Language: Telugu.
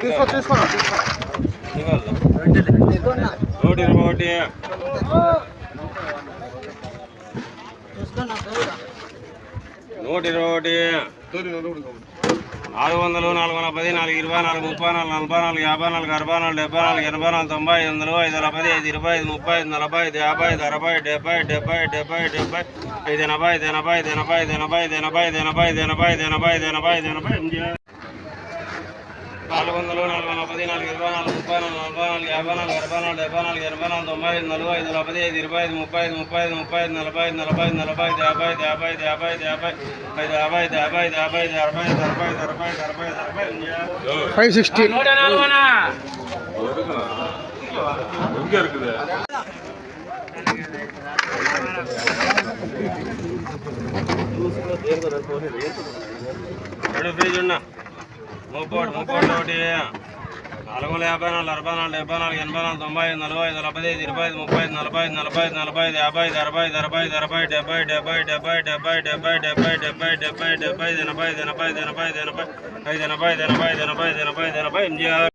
తీసుకో తీసుకో నూట ఇరవై ఒకటి నూట ఇరవై ఒకటి నాలుగు వందలు నాలుగు వందల పది నాలుగు ఇరవై నాలుగు ముప్పై నాలుగు నలభై నాలుగు యాభై నాలుగు అరవై నాలుగు డెబ్బై నాలుగు ఎనభై నాలుగు తొంభై ఐదు వందలు ఐదు వందల పది ఐదు ఇరవై ఐదు ముప్పై ఐదు నలభై ఐదు యాభై ఐదు అరవై డెబ్బై డెబ్బై డెబ్బై డెబ్బై ఐదు ఎనభై ఐదు ఎనభై ఐదు ఎనభై ఐదు ఎనభై ఐదు ఎనభై ఐదు ఎనభై ఐదు ఎనభై ఐదు ఎనభై ఐదు ఎనభై ఐదు ఎనభై నాలుగు వందలు నాలుగు వందల పది నాలుగు ఇరవై నాలుగు ముప్పై నాలుగు నలభై నాలుగు యాభై నాలుగు అరవై నాలుగు డెబ్బై నాలుగు ఎనభై నాలుగు తొంభై ఐదు నలభై ఐదు నలభై ఐదు ఇరవై ఐదు ముప్పై ఐదు ముప్పై ఐదు ముప్పై ఐదు నలభై ఐదు నలభై ఐదు నలభై ఐదు యాభై ఐదు యాభై ఐదు యాభై ఐదు యాభై ఐదు యాభై ఐదు యాభై ఐదు యాభై ఐదు అరవై ఐదు అరవై ఐదు అరవై ఐదు అరవై ఐదు అరవై ఐదు ఫైవ్ సిక్స్టీ రెండు పేజీ ఉన్నా. ముప్పై ముప్పై ఒకటి నాలుగు వందల యాభై నాలుగు అరవై నాలుగు డెబ్బై నాలుగు ఎనభై నాలుగు తొంభై ఐదు నలభై ఐదు నలభై ఐదు ఇరవై ఐదు ముప్పై ఐదు నలభై ఐదు నలభై ఐదు నలభై ఐదు యాభై ఐదు అరవై ఐదు అరవై ఐదు అరవై డెబ్బై డెబ్బై డెబ్బై డెబ్బై డెబ్బై డెబ్బై డెబ్బై డెబ్బై డెబ్బై ఎనభై ఎనభై ఎనభై ఐదు ఎనభై ఐదు ఎనభై ఐదు ఎనభై ఐదు ఎనభై ఐదు ఎనభై ఐదు ఎనభై ఎనభై ఎనిమిది